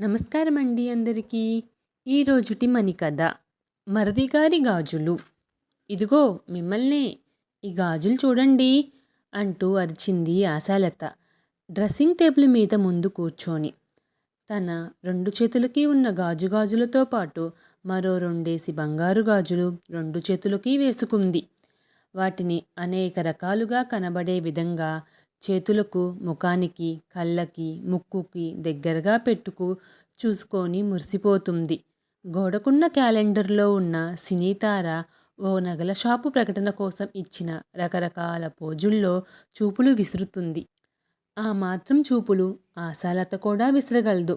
నమస్కారం అండి అందరికీ. ఈరోజుటి మని కథ మరదిగారి గాజులు. ఇదిగో మిమ్మల్ని ఈ గాజులు చూడండి అంటూ అరిచింది ఆశాలత. డ్రెస్సింగ్ టేబుల్ మీద ముందు కూర్చొని తన రెండు చేతులకి ఉన్న గాజు గాజులతో పాటు మరో రెండేసి బంగారు గాజులు రెండు చేతులకి వేసుకుంది. వాటిని అనేక రకాలుగా కనబడే విధంగా చేతులకు ముఖానికి కళ్ళకి ముక్కుకి దగ్గరగా పెట్టుకు చూసుకొని మురిసిపోతుంది. గోడకున్న క్యాలెండర్లో ఉన్న సినీతార ఓ నగల షాపు ప్రకటన కోసం ఇచ్చిన రకరకాల పోజుల్లో చూపులు విసురుతుంది. ఆ మాత్రం చూపులు ఆశాలత కూడా విసరగలదు.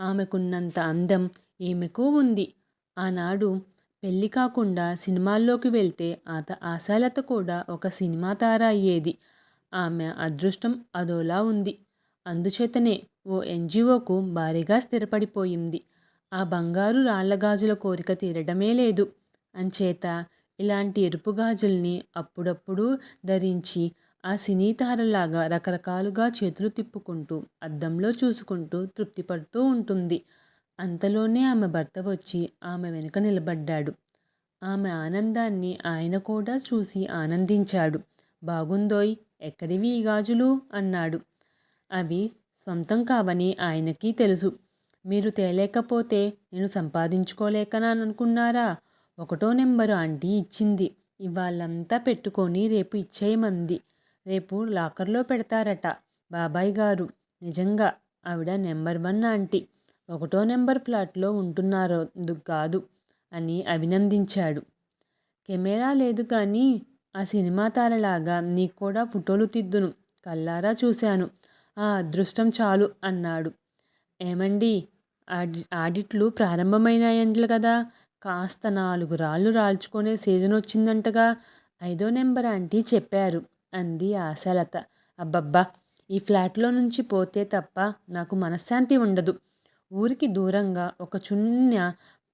ఆమెకున్నంత అందం ఈమెకు ఉంది. ఆనాడు పెళ్ళి కాకుండా సినిమాల్లోకి వెళ్తే ఆత ఆశాలత కూడా ఒక సినిమా తార అయ్యేది. ఆమె అదృష్టం అదోలా ఉంది. అందుచేతనే ఓ ఎన్జిఓకు భారీగా స్థిరపడిపోయింది. ఆ బంగారు రాళ్ళగాజుల కోరిక తీరడమే లేదు. అంచేత ఇలాంటి ఎరుపు గాజుల్ని అప్పుడప్పుడు ధరించి ఆ సినీతారలాగా రకరకాలుగా చేతులు తిప్పుకుంటూ అద్దంలో చూసుకుంటూ తృప్తిపడుతూ ఉంటుంది. అంతలోనే ఆమె భర్త వచ్చి ఆమె వెనుక నిలబడ్డాడు. ఆమె ఆనందాన్ని ఆయన కూడా చూసి ఆనందించాడు. బాగుందోయ్ ఎక్కడివి ఈ గాజులు? అన్నాడు. అవి సొంతం కావని ఆయనకి తెలుసు. మీరు తేలేకపోతే నేను సంపాదించుకోలేకననుకున్నారా ఒకటో నెంబరు ఆంటీ ఇచ్చింది. ఇవాళంతా పెట్టుకొని రేపు ఇచ్చేయమంది. రేపు లాకర్లో పెడతారట బాబాయ్ గారు. నిజంగా ఆవిడ నెంబర్ వన్ ఆంటీ. ఒకటో నెంబర్ ఫ్లాట్లో ఉంటున్నారో కాదు అని అభినందించాడు. కెమెరా లేదు కానీ ఆ సినిమా తారలాగా నీకు కూడా ఫోటోలు తిద్దును. కల్లారా చూశాను. ఆ అదృష్టం చాలు అన్నాడు. ఏమండి? ఆడి ఆడిట్లు ప్రారంభమైనాయండ్లు కదా కాస్త నాలుగు రాళ్ళు రాల్చుకునే సీజన్ వచ్చిందంటగా ఐదో నెంబర్ ఆంటీ చెప్పారు అంది ఆశాలత. అబ్బబ్బా! ఈ ఫ్లాట్లో నుంచి పోతే తప్ప నాకు మనశ్శాంతి ఉండదు. ఊరికి దూరంగా ఒక చున్న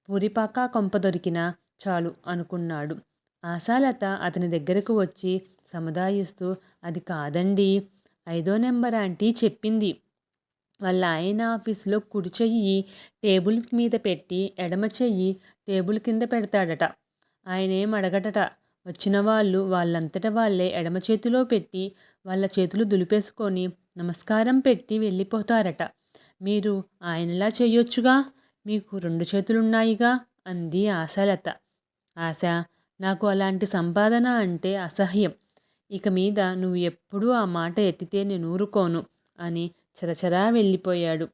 పురిపాక కొంప దొరికినా చాలు అనుకున్నాడు. ఆశాలత అతని దగ్గరకు వచ్చి సముదాయిస్తూ అది కాదండి ఐదో నెంబర్ ఆంటీ చెప్పింది. వాళ్ళ ఆయన ఆఫీసులో కుడి చెయ్యి టేబుల్ మీద పెట్టి ఎడమ చెయ్యి టేబుల్ కింద పెడతాడట. ఆయనేం అడగటట? వచ్చిన వాళ్ళు వాళ్ళంతట వాళ్ళే ఎడమ చేతిలో పెట్టి వాళ్ళ చేతులు దులిపేసుకొని నమస్కారం పెట్టి వెళ్ళిపోతారట. మీరు ఆయనలా చేయొచ్చుగా? మీకు రెండు చేతులున్నాయిగా అంది ఆశాలత. ఆశ నాకు అలాంటి సంపాదన అంటే అసహ్యం. ఇక మీద నువ్వు ఎప్పుడూ ఆ మాట ఎత్తితే నేను ఊరుకోను అని చరచరా వెళ్ళిపోయాడు.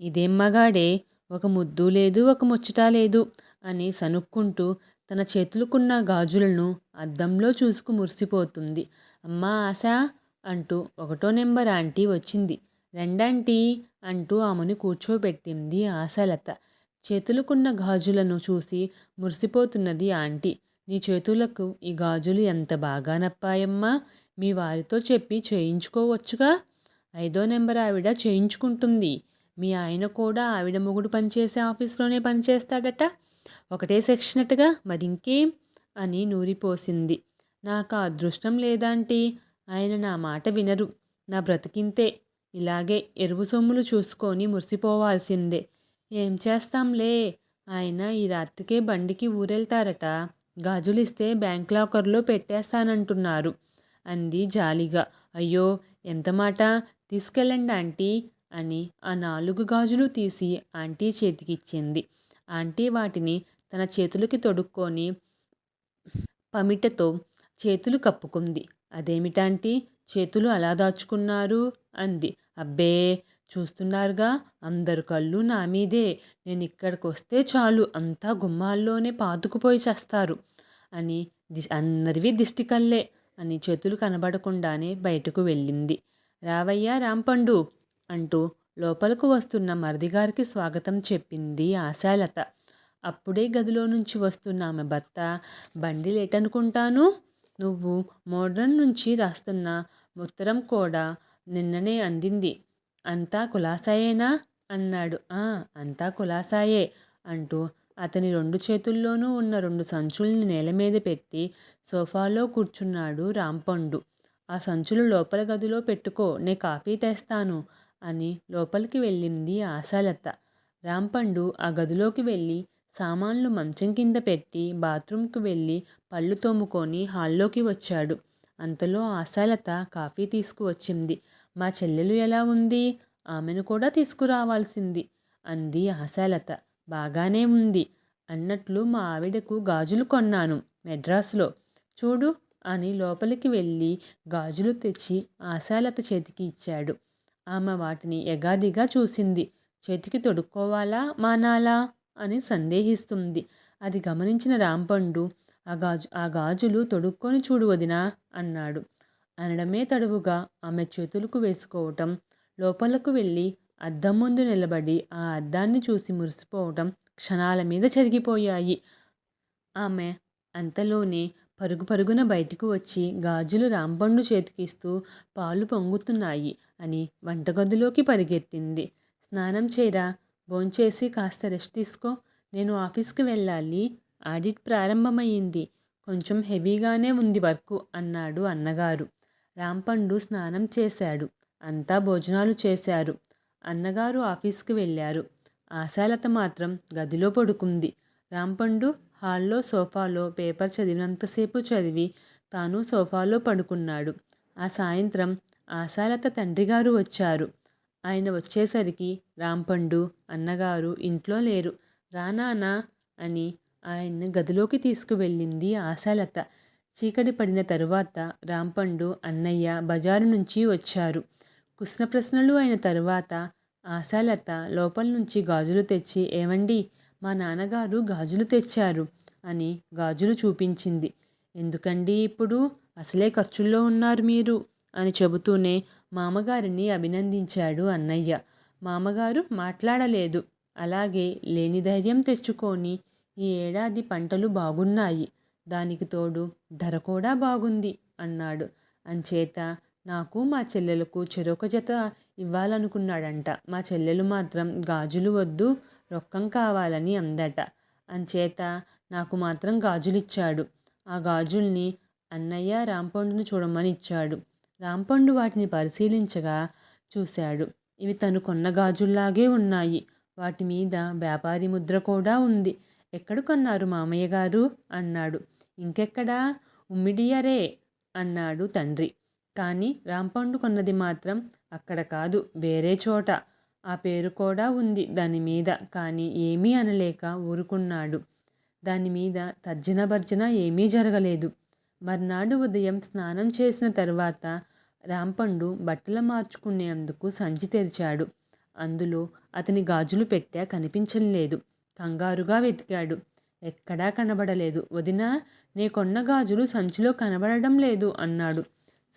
ఇదేం మగాడే? ఒక ముద్దు లేదు ఒక ముచ్చట లేదు అని సనుక్కుంటూ తన చేతులకున్న గాజులను అద్దంలో చూసుకు మురిసిపోతుంది. అమ్మా ఆశ అంటూ ఒకటో నెంబర్ ఆంటీ వచ్చింది. రెండాంటీ అంటూ ఆమెను కూర్చోబెట్టింది ఆశాలత. చేతులకున్న గాజులను చూసి మురిసిపోతున్నది ఆంటీ. నీ చేతులకు ఈ గాజులు ఎంత బాగా నప్పాయమ్మా? మీ వారితో చెప్పి చేయించుకోవచ్చుగా? ఐదో నెంబర్ ఆవిడ చేయించుకుంటుంది. మీ ఆయన కూడా ఆవిడ మొగుడు పనిచేసే ఆఫీస్లోనే పనిచేస్తాడట. ఒకటే సెక్షనట్టుగా మదింకేం అని నూరిపోసింది. నాకు అదృష్టం లేదాంటి. ఆయన నా మాట వినరు. నా బ్రతికింతే. ఇలాగే ఎరువు సొమ్ములు చూసుకొని మురిసిపోవాల్సిందే. ఏం చేస్తాంలే? ఆయన ఈ రాత్రికే బండికి ఊరెళ్తారట. గాజులిస్తే బ్యాంక్ లాకర్లో పెట్టేస్తానంటున్నారు. అంది జాలిగా. అయ్యో ఎంత మాట? తీసుకెళ్ళండి ఆంటీ అని ఆ నాలుగు గాజులు తీసి ఆంటీ చేతికిచ్చింది. ఆంటీ వాటిని తన చేతులకి తొడుక్కొని పమిటతో చేతులు కప్పుకుంది. అదేమిటాంటీ? చేతులు అలా దాచుకున్నారు? అంది. అబ్బే చూస్తున్నారుగా? అందరు కళ్ళు నా మీదే. నేను ఇక్కడికి వస్తే చాలు. అంతా గుమ్మాల్లోనే పాతుకుపోయి చేస్తారు. అని ది అందరివి దిష్టి కళ్ళే అని చేతులు కనబడకుండానే బయటకు వెళ్ళింది. రావయ్యా రాంపండు! అంటూ లోపలకు వస్తున్న మరిదిగారికి స్వాగతం చెప్పింది ఆశాలత. అప్పుడే గదిలో నుంచి వస్తున్న ఆమె భర్త బండి లేటనుకుంటాను? నువ్వు మోడ్రన్ నుంచి రాస్తున్న ఉత్తరం కూడా నిన్ననే అందింది. అంతా కులాసాయేనా? అన్నాడు. ఆ అంతా కులాసాయే అంటూ అతని రెండు చేతుల్లోనూ ఉన్న రెండు సంచుల్ని నేల మీద పెట్టి సోఫాలో కూర్చున్నాడు రాంపండు. ఆ సంచులు లోపల గదిలో పెట్టుకో నే కాఫీ తెస్తాను అని లోపలికి వెళ్ళింది ఆశాలత. రాంపండు ఆ గదిలోకి వెళ్ళి సామాన్లు మంచం కింద పెట్టి బాత్రూంకి వెళ్ళి పళ్ళు తోముకొని హాల్లోకి వచ్చాడు. అంతలో ఆశాలత కాఫీ తీసుకువచ్చింది. మా చెల్లెలు ఎలా ఉంది? ఆమెను కూడా తీసుకురావాల్సింది. అంది ఆశాలత. బాగానే ఉంది అన్నట్లు మా ఆవిడకు గాజులు కొన్నాను మెడ్రాస్లో. చూడు అని లోపలికి వెళ్ళి గాజులు తెచ్చి ఆశాలత చేతికి ఇచ్చాడు. ఆమె వాటిని ఎగాదిగా చూసింది. చేతికి తొడుక్కోవాలా మానాలా అని సందేహిస్తుంది. అది గమనించిన రాంపండు ఆ గాజు ఆ గాజులు తొడుక్కొని చూడు వదినా అన్నాడు. అనడమే తడువుగా ఆమె చేతులకు వేసుకోవటం లోపలకు వెళ్ళి అద్దం ముందు నిలబడి ఆ అద్దాన్ని చూసి మురిసిపోవటం క్షణాల మీద జరిగిపోయాయి ఆమె అంతలోనే పరుగు పరుగున బయటకు వచ్చి గాజులు రాంపండు చేతికిస్తూ పాలు పొంగుతున్నాయి అని వంటగదిలోకి పరిగెత్తింది. స్నానం చేయరా? భోంచేసి కాస్త రెస్ట్ తీసుకో. నేను ఆఫీస్కి వెళ్ళాలి. ఆడిట్ ప్రారంభమయ్యింది. కొంచెం హెవీగానే ఉంది వర్క్ అన్నాడు అన్నగారు. రాంపండు స్నానం చేశాడు. అంతా భోజనాలు చేశారు. అన్నగారు ఆఫీస్కి వెళ్ళారు. ఆశాలత మాత్రం గదిలో పడుకుంది. రాంపండు హాల్లో సోఫాలో పేపర్ చదివినంతసేపు చదివి తాను సోఫాలో పడుకున్నాడు. ఆ సాయంత్రం ఆశాలత తండ్రిగారు వచ్చారు. ఆయన వచ్చేసరికి రాంపండు అన్నగారు ఇంట్లో లేరు. రానానా అని ఆయన్ని గదిలోకి తీసుకువెళ్ళింది ఆశాలత. చీకటి పడిన తరువాత రాంపండు అన్నయ్య బజారు నుంచి వచ్చారు. కుష్ణ ప్రశ్నలు అయిన తరువాత ఆశాలత లోపల నుంచి గాజులు తెచ్చి ఏమండి మా నాన్నగారు గాజులు తెచ్చారు అని గాజులు చూపించింది. ఎందుకండి ఇప్పుడు? అసలే ఖర్చుల్లో ఉన్నారు మీరు అని చెబుతూనే మామగారిని అభినందించాడు అన్నయ్య. మామగారు మాట్లాడలేదు. అలాగే లేని ధైర్యం తెచ్చుకొని ఈ ఏడాది పంటలు బాగున్నాయి. దానికి తోడు ధర కూడా బాగుంది అన్నాడు. అంచేత నాకు మా చెల్లెలకు చెరొక జత ఇవ్వాలనుకున్నాడంట. మా చెల్లెలు మాత్రం గాజులు వద్దు రొక్కం కావాలని అందట. అంచేత నాకు మాత్రం గాజులిచ్చాడు. ఆ గాజుల్ని అన్నయ్య రాంపండును చూడమని ఇచ్చాడు. రాంపండు వాటిని పరిశీలించగా చూశాడు. ఇవి తను కొన్న గాజుల్లాగే ఉన్నాయి. వాటి మీద వ్యాపారి ముద్ర కూడా ఉంది. ఎక్కడ కొన్నారు మామయ్య గారు? అన్నాడు. ఇంకెక్కడా? ఉమ్మిడియరే అన్నాడు తండ్రి. కానీ రాంపండు కొన్నది మాత్రం అక్కడ కాదు వేరే చోట. ఆ పేరు కూడా ఉంది దాని మీద కానీ ఏమీ అనలేక ఊరుకున్నాడు. దాని మీద తర్జన భర్జన ఏమీ జరగలేదు. మర్నాడు ఉదయం స్నానం చేసిన తర్వాత రాంపండు బట్టలు మార్చుకునేందుకు సంచి తెరిచాడు. అందులో అతని గాజులు పెట్టా కనిపించలేదు. కంగారుగా వెతికాడు. ఎక్కడా కనబడలేదు. వదిన నే కొన్న గాజులు సంచిలో కనబడడం లేదు అన్నాడు.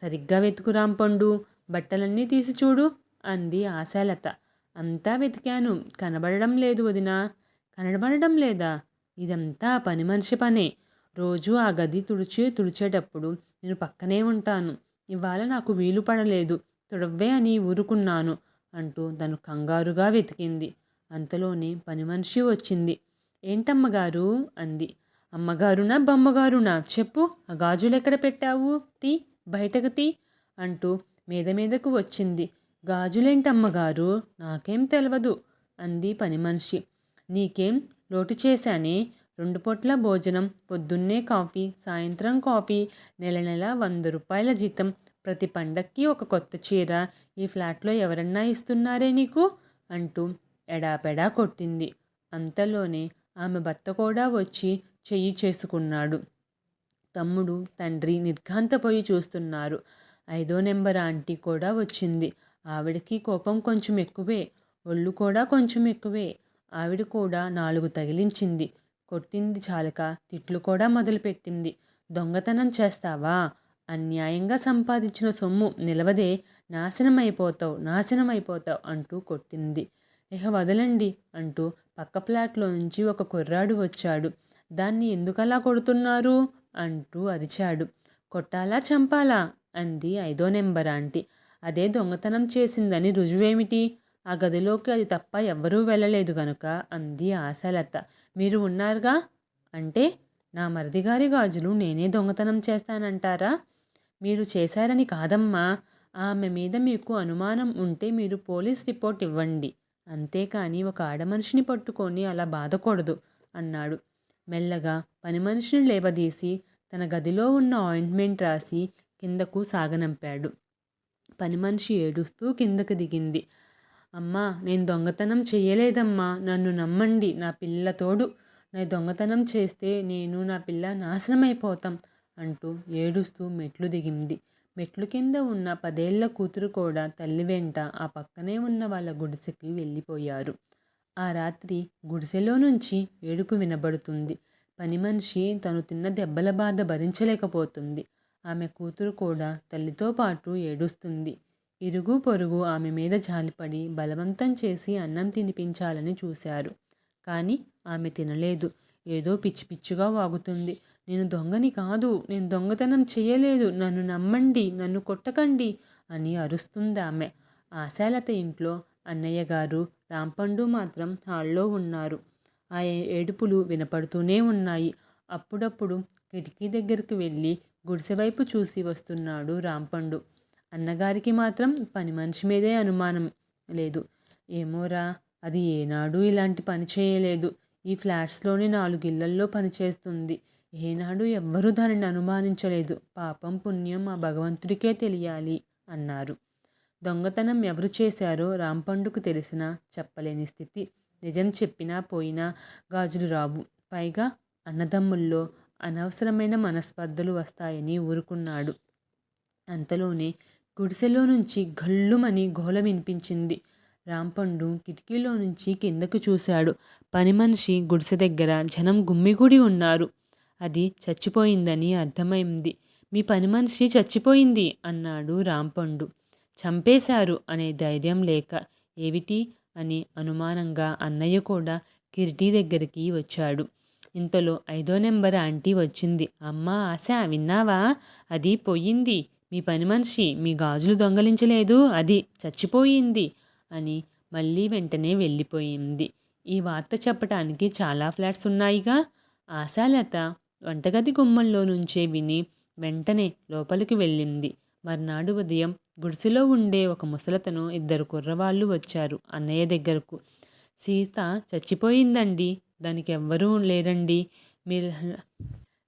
సరిగ్గా వెతుకురాం పండు బట్టలన్నీ తీసి చూడు అంది ఆశాలత. అంతా వెతికాను. కనబడడం లేదు వదిన. కనబడడం లేదా? ఇదంతా పని మనిషి పనే. రోజు ఆ గది తుడిచి తుడిచేటప్పుడు నేను పక్కనే ఉంటాను. ఇవాళ నాకు వీలు పడలేదు. తుడవ్వే అని ఊరుకున్నాను అంటూ తను కంగారుగా వెతికింది. అంతలోనే పని మనిషి వచ్చింది. ఏంటమ్మగారు అంది. అమ్మగారునా బొమ్మగారునా? చెప్పు ఆ గాజులు ఎక్కడ పెట్టావు? తీ బయటకు తీ అంటూ మీద మీదకు వచ్చింది. గాజులేంటమ్మగారు నాకేం తెలియదు అంది పని మనిషి. నీకేం? లోటు చేశానే? రెండు పొట్ల భోజనం పొద్దున్నే కాఫీ సాయంత్రం కాఫీ నెల నెల వంద రూపాయల జీతం ప్రతి పండక్కి ఒక కొత్త చీర ఈ ఫ్లాట్లో ఎవరన్నా ఇస్తున్నారే నీకు? అంటూ ఎడాపెడా కొట్టింది. అంతలోనే ఆమె భర్త కూడా వచ్చి చెయ్యి చేసుకున్నాడు. తమ్ముడు తండ్రి నిర్ఘాంతపోయి చూస్తున్నారు. ఐదో నెంబర్ ఆంటీ కూడా వచ్చింది. ఆవిడకి కోపం కొంచెం ఎక్కువే ఒళ్ళు కూడా కొంచెం ఎక్కువే. ఆవిడ కూడా నాలుగు తగిలించింది. కొట్టింది చాలక తిట్లు కూడా మొదలుపెట్టింది. దొంగతనం చేస్తావా? అన్యాయంగా సంపాదించిన సొమ్ము నిలవదే నాశనం నాశనమైపోతావు నాశనం అంటూ కొట్టింది. ఇక వదలండి అంటూ పక్క ఫ్లాట్లో నుంచి ఒక కుర్రాడు వచ్చాడు. దాన్ని ఎందుకలా కొడుతున్నారు? అంటూ అరిచాడు. కొట్టాలా చంపాలా? అంది ఐదో నెంబర్ ఆంటీ. అదే దొంగతనం చేసిందని రుజువేమిటి? ఆ గదిలోకి అది తప్ప ఎవ్వరూ వెళ్ళలేదు గనుక అంది ఆశలత. మీరు ఉన్నారుగా? అంటే నా మరిదిగారి గాజులు నేనే దొంగతనం చేస్తానంటారా? మీరు చేశారని కాదమ్మా. ఆమె మీద మీకు అనుమానం ఉంటే మీరు పోలీస్ రిపోర్ట్ ఇవ్వండి. అంతేకాని ఒక ఆడమనిషిని పట్టుకొని అలా బాధకూడదు అన్నాడు. మెల్లగా పని మనిషిని లేవదీసి తన గదిలో ఉన్న ఆయింట్మెంట్ రాసి కిందకు సాగనంపాడు. పని మనిషి ఏడుస్తూ కిందకు దిగింది. అమ్మా నేను దొంగతనం చేయలేదమ్మా నన్ను నమ్మండి నా పిల్ల తోడు. నా దొంగతనం చేస్తే నేను నా పిల్ల నాశనం అయిపోతాం అంటూ ఏడుస్తూ మెట్లు దిగింది. మెట్లు కింద ఉన్న పదేళ్ళ కూతురు కూడా తల్లి వెంట ఆ పక్కనే ఉన్న వాళ్ళ గుడిసెకి వెళ్ళిపోయారు. ఆ రాత్రి గుడిసెలో నుంచి ఏడుపు వినబడుతుంది. పని మనిషి తను తిన్న దెబ్బల బాధ భరించలేకపోతుంది. ఆమె కూతురు కూడా తల్లితో పాటు ఏడుస్తుంది. ఇరుగు పొరుగు ఆమె మీద జాలిపడి బలవంతం చేసి అన్నం తినిపించాలని చూశారు. కానీ ఆమె తినలేదు. ఏదో పిచ్చి పిచ్చిగా వాగుతుంది. నేను దొంగని కాదు నేను దొంగతనం చేయలేదు నన్ను నమ్మండి నన్ను కొట్టకండి అని అరుస్తుంది ఆమె. ఆశాలత ఇంట్లో అన్నయ్య గారు రాంపండు మాత్రం హాల్లో ఉన్నారు. ఆ ఏడుపులు వినపడుతూనే ఉన్నాయి. అప్పుడప్పుడు కిటికీ దగ్గరికి వెళ్ళి గుడిసె వైపు చూసి వస్తున్నాడు రాంపండు. అన్నగారికి మాత్రం పని మనిషి మీదే అనుమానం లేదు. ఏమోరా అది ఏనాడు ఇలాంటి పని చేయలేదు. ఈ ఫ్లాట్స్లోని నాలుగు ఇళ్ళల్లో పనిచేస్తుంది. ఏనాడు ఎవ్వరూ దానిని అనుమానించలేదు. పాపం పుణ్యం ఆ భగవంతుడికే తెలియాలి అన్నారు. దొంగతనం ఎవరు చేశారో రాంపండుకు తెలిసినా చెప్పలేని స్థితి. నిజం చెప్పినా పోయినా గాజులు రావు. పైగా అన్నదమ్ముల్లో అనవసరమైన మనస్పర్ధలు వస్తాయని ఊరుకున్నాడు. అంతలోనే గుడిసెలో నుంచి గల్లుమని గోల వినిపించింది. రాంపండు కిటికీలో నుంచి కిందకు చూశాడు. పని మనిషి గుడిసె దగ్గర జనం గుమ్మిగూడి ఉన్నారు. అది చచ్చిపోయిందని అర్థమైంది. మీ పని మనిషి చచ్చిపోయింది అన్నాడు రాంపండు. చంపేశారు అనే ధైర్యం లేక. ఏమిటి అని అనుమానంగా అన్నయ్య కూడా కిరిటీ దగ్గరికి వచ్చాడు. ఇంతలో ఐదో నెంబర్ ఆంటీ వచ్చింది. అమ్మ ఆశ విన్నావా? అది పోయింది. మీ పని మనిషి మీ గాజులు దొంగలించలేదు. అది చచ్చిపోయింది అని మళ్ళీ వెంటనే వెళ్ళిపోయింది. ఈ వార్త చెప్పటానికి చాలా ఫ్లాట్స్ ఉన్నాయిగా. ఆశాలత వంటగది గుమ్మంలో నుంచే విని వెంటనే లోపలికి వెళ్ళింది. మర్నాడు ఉదయం గుడిసెలో ఉండే ఒక ముసలతను ఇద్దరు కుర్రవాళ్ళు వచ్చారు అన్నయ్య దగ్గరకు. సీత చచ్చిపోయిందండి. దానికి ఎవ్వరూ లేరండి. మీరు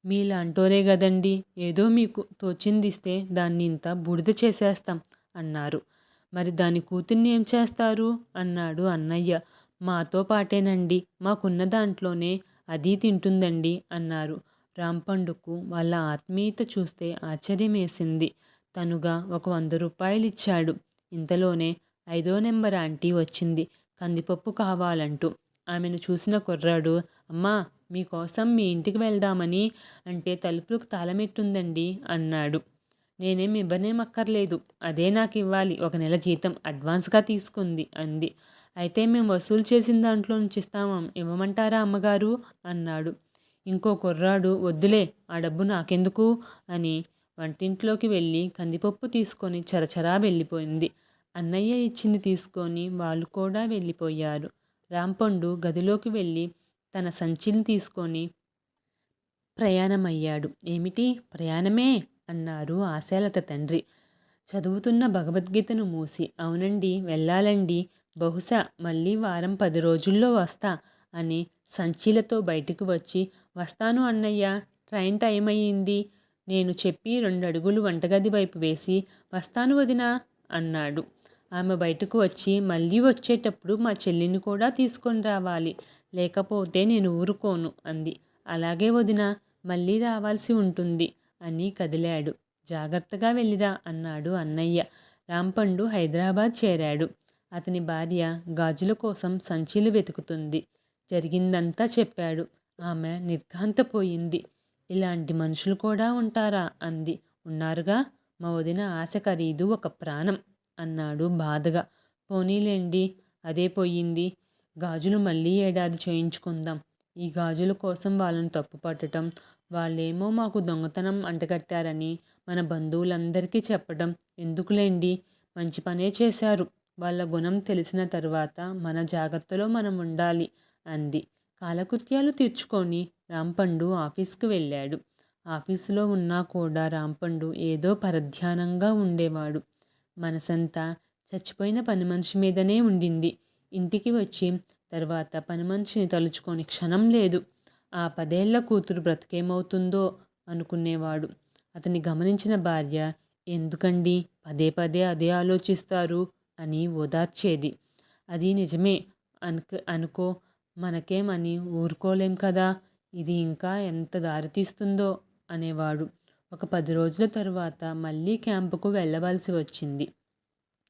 మీలాంటోరే కదండి. ఏదో మీకు తోచిందిస్తే దాన్ని ఇంత బూడిద చేసేస్తాం అన్నారు. మరి దాని కూతుర్ని ఏం చేస్తారు? అన్నాడు అన్నయ్య. మాతో పాటేనండి. మాకున్న దాంట్లోనే అది తింటుందండి అన్నారు. రాంపండుకు వాళ్ళ ఆత్మీయత చూస్తే ఆశ్చర్యమేసింది. తనుగా ఒక వంద రూపాయలు ఇచ్చాడు ఇంతలోనే ఐదో నెంబర్ ఆంటీ వచ్చింది. కందిపప్పు కావాలంటూ. ఆమెను చూసిన కుర్రాడు అమ్మా మీకోసం మీ ఇంటికి వెళ్దామని అంటే తలుపులకు తాళమెట్టుందండి అన్నాడు. నేనేం ఇవ్వనేమక్కర్లేదు. అదే నాకు ఇవ్వాలి ఒక నెల జీతం అడ్వాన్స్గా తీసుకుంది అంది. అయితే మేము వసూలు చేసిన దాంట్లో నుంచి ఇస్తామం? ఇవ్వమంటారా అమ్మగారు? అన్నాడు. ఇంకో కుర్రాడు వద్దులే ఆ డబ్బు నాకెందుకు అని వంటింట్లోకి వెళ్ళి కందిపప్పు తీసుకొని చరచరా వెళ్ళిపోయింది. అన్నయ్య ఇచ్చింది తీసుకొని వాళ్ళు కూడా వెళ్ళిపోయారు. రాంపండు గదిలోకి వెళ్ళి తన సంచిని తీసుకొని ప్రయాణమయ్యాడు. ఏమిటి? ప్రయాణమే అన్నారు ఆశాలత తండ్రి. చదువుతున్న భగవద్గీతను మూసి అవునండి వెళ్ళాలండి. బహుశా మళ్ళీ వారం పది రోజుల్లో వస్తా అని సంచీలతో బయటకు వచ్చి వస్తాను అన్నయ్య ట్రైన్ టైం అయ్యింది. నేను చెప్పి రెండు అడుగులు వంటగది వైపు వేసి వస్తాను వదినా అన్నాడు. ఆమె బయటకు వచ్చి మళ్ళీ వచ్చేటప్పుడు మా చెల్లిని కూడా తీసుకొని రావాలి. లేకపోతే నేను ఊరుకోను అంది. అలాగే వదిన మళ్ళీ రావాల్సి ఉంటుంది అని కదిలాడు. జాగ్రత్తగా వెళ్ళిరా అన్నాడు అన్నయ్య. రాంపండు హైదరాబాద్ చేరాడు. అతని భార్య గాజుల కోసం సంచీలు వెతుకుతుంది. జరిగిందంతా చెప్పాడు. ఆమె నిర్ఘాంతపోయింది. ఇలాంటి మనుషులు కూడా ఉంటారా? అంది. ఉన్నారుగా. మా వదిన ఆశ ఖరీదు ఒక ప్రాణం అన్నాడు బాధగా. పోనీలేండి. అదే పోయింది. గాజులు మళ్ళీ ఏడాది చేయించుకుందాం. ఈ గాజుల కోసం వాళ్ళని తప్పుపట్టడం వాళ్ళేమో మాకు దొంగతనం అంటగట్టారని మన బంధువులందరికీ చెప్పడం ఎందుకులేండి? మంచి పనే చేశారు. వాళ్ళ గుణం తెలిసిన తర్వాత మన జాగ్రత్తలో మనం ఉండాలి అంది. కాలకృత్యాలు తీర్చుకొని రాంపండు ఆఫీస్కి వెళ్ళాడు. ఆఫీసులో ఉన్నా కూడా రాంపండు ఏదో పరధ్యానంగా ఉండేవాడు. మనసంతా చచ్చిపోయిన పని మనిషి మీదనే ఉండింది. ఇంటికి వచ్చి తర్వాత పని మనిషిని తలుచుకొని క్షణం లేదు. ఆ పదేళ్ళ కూతురు బ్రతికేమవుతుందో అనుకునేవాడు. అతని గమనించిన భార్య ఎందుకండి పదే పదే అదే ఆలోచిస్తారు? అని ఓదార్చేది. అది నిజమే అనుకు అనుకో మనకేమని ఊరుకోలేం కదా ఇది ఇంకా ఎంత దారితీస్తుందో అనేవాడు. ఒక పది రోజుల తరువాత మళ్ళీ క్యాంపుకు వెళ్ళవలసి వచ్చింది.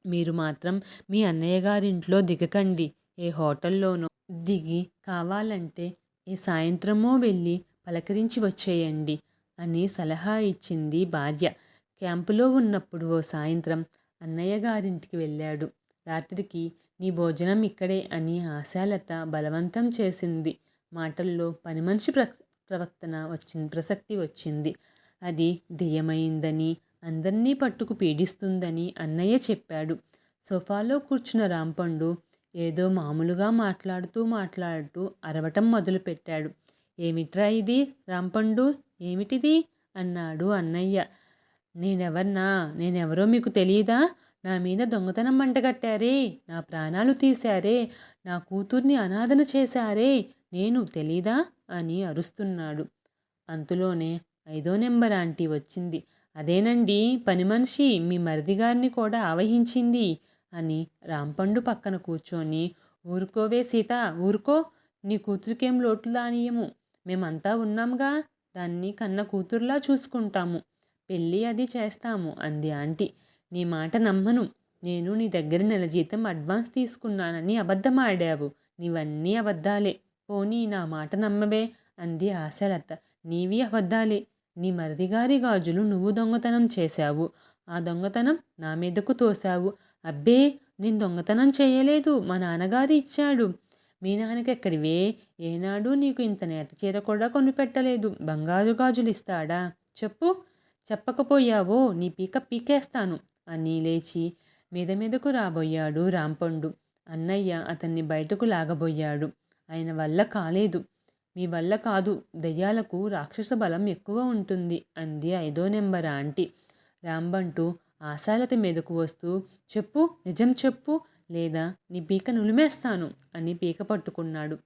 మీరు మాత్రం మీ అన్నయ్య గారింట్లో దిగకండి. ఏ హోటల్లోనో దిగి కావాలంటే ఏ సాయంత్రమో వెళ్ళి పలకరించి వచ్చేయండి అని సలహా ఇచ్చింది భార్య. క్యాంపులో ఉన్నప్పుడు ఓ సాయంత్రం అన్నయ్య గారింటికి వెళ్ళాడు. రాత్రికి నీ భోజనం ఇక్కడే అని ఆశాలత బలవంతం చేసింది. మాటల్లో పని మనిషి ప్ర ప్రవర్తన వచ్చింది ప్రసక్తి వచ్చింది. అది దెయ్యమైందని అందరినీ పట్టుకు పీడిస్తుందని అన్నయ్య చెప్పాడు. సోఫాలో కూర్చున్న రాంపండు ఏదో మామూలుగా మాట్లాడుతూ మాట్లాడుతూ అరవటం మొదలుపెట్టాడు. ఏమిట్రా ఇది? రాంపండు ఏమిటిది? అన్నాడు అన్నయ్య. నేనెవర్నా? నేనెవరో మీకు తెలియదా నా మీద దొంగతనం మంటగట్టారే నా ప్రాణాలు తీశారే నా కూతుర్ని అనాథన చేశారే నేను తెలీదా అని అరుస్తున్నాడు. అంతలోనే ఐదో నెంబర్ ఆంటీ వచ్చింది. అదేనండి పని మనిషి మీ మరిదిగారిని కూడా ఆవహించింది అని రాంపండు పక్కన కూర్చొని ఊరుకోవే సీత ఊరుకో నీ కూతురికేం లోటు దానియము మేమంతా ఉన్నాంగా దాన్ని కన్న కూతురులా చూసుకుంటాము. పెళ్ళి అది చేస్తాము అంది ఆంటీ. నీ మాట నమ్మను. నేను నీ దగ్గర నెల జీతం అడ్వాన్స్ తీసుకున్నానని అబద్ధం ఆడావు. నీవన్నీ అబద్ధాలే. పోనీ నా మాట నమ్మవే అంది ఆశలత. నీవి అబద్ధాలే. నీ మరిదిగారి గాజులు నువ్వు దొంగతనం చేశావు. ఆ దొంగతనం నా మీదకు తోశావు. అబ్బే నేను దొంగతనం చేయలేదు. మా నాన్నగారు ఇచ్చాడు. మీ నాన్నకెక్కడివే ఏనాడు నీకు ఇంత నేత చీర కూడా కొనిపెట్టలేదు. బంగారు గాజులు ఇస్తాడా? చెప్పు. చెప్పకపోయావో నీ పీక పీకేస్తాను. అని లేచి మీద మీదకు రాబోయాడు రాంపండు. అన్నయ్య అతన్ని బయటకు లాగబోయాడు. ఆయన వల్ల కాలేదు. మీ వల్ల కాదు. దయ్యాలకు రాక్షస బలం ఎక్కువ ఉంటుంది అంది ఐదో నెంబర్ ఆంటీ. రాంబంటూ ఆశాలత మీదకు వస్తూ చెప్పు నిజం చెప్పు లేదా నీ పీక నులిమేస్తాను అని పీక పట్టుకున్నాడు.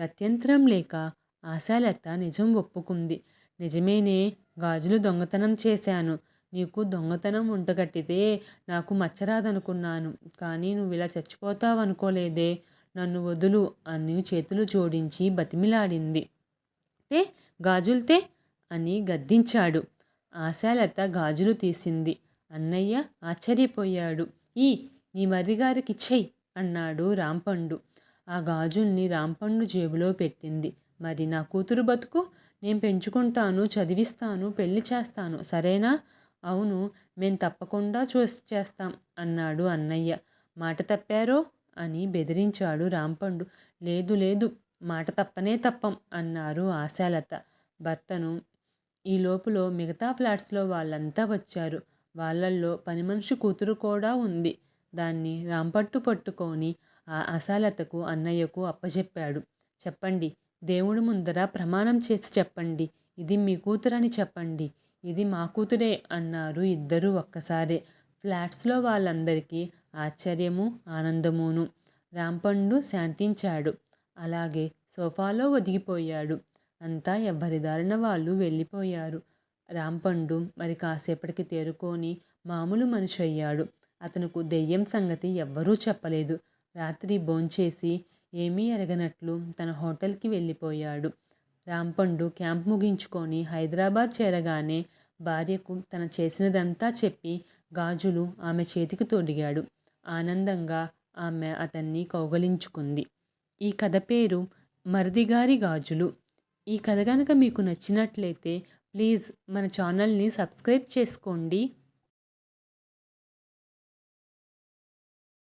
గత్యంతరం లేక ఆశాలత నిజం ఒప్పుకుంది. నిజమేనే గాజులు దొంగతనం చేశాను. నీకు దొంగతనం ఉంటగట్టితే నాకు మచ్చరాదనుకున్నాను. కానీ నువ్వు ఇలా చచ్చిపోతావు అనుకోలేదే నన్ను వదులు అని చేతులు జోడించి బతిమిలాడింది. తే గాజుల్తే అని గద్దించాడు. ఆశాలత గాజులు తీసింది. అన్నయ్య ఆశ్చర్యపోయాడు. ఈ నీ మరిగారికి చెయ్యి అన్నాడు రాంపండు. ఆ గాజుల్ని రాంపండు జేబులో పెట్టింది. మరి నా కూతురు బతుకు? నేను పెంచుకుంటాను చదివిస్తాను పెళ్ళి చేస్తాను. సరేనా? అవును మేం తప్పకుండా చూసి చేస్తాం అన్నాడు అన్నయ్య. మాట తప్పారో అని బెదిరించాడు రాంపండు. లేదు లేదు మాట తప్పనే తప్పం అన్నారు ఆశాలత. భర్తను ఈ లోపులో మిగతా ఫ్లాట్స్లో వాళ్ళంతా వచ్చారు. వాళ్ళల్లో పని మనిషి కూతురు కూడా ఉంది. దాన్ని రాంపట్టు పట్టుకొని ఆ అశాలతకు అన్నయ్యకు అప్పచెప్పాడు చెప్పండి దేవుడి ముందర ప్రమాణం చేసి చెప్పండి. ఇది మీ కూతురని చెప్పండి. ఇది మా కూతురే అన్నారు ఇద్దరూ ఒక్కసారే. ఫ్లాట్స్లో వాళ్ళందరికీ ఆశ్చర్యము ఆనందమును. రాంపండు శాంతించాడు. అలాగే సోఫాలో ఒదిగిపోయాడు. అంతా ఎవ్వరి దారిన వాళ్ళు వెళ్ళిపోయారు. రాంపండు మరి కాసేపటికి తేరుకొని మామూలు మనిషి అయ్యాడు అతనుకు దెయ్యం సంగతి ఎవ్వరూ చెప్పలేదు. రాత్రి భోంచేసి ఏమీ ఎరగనట్లు తన హోటల్కి వెళ్ళిపోయాడు. రాంపండు క్యాంప్ ముగించుకొని హైదరాబాద్ చేరగానే భార్యకు తన చేసినదంతా చెప్పి గాజులు ఆమె చేతికి తొడిగాడు. ఆనందంగా ఆమె అతన్ని కౌగలించుకుంది. ఈ కథ పేరు మరిదిగారి గాజులు. ఈ కథ కనుక మీకు నచ్చినట్లయితే ప్లీజ్ మన ఛానల్ని సబ్స్క్రైబ్ చేసుకోండి.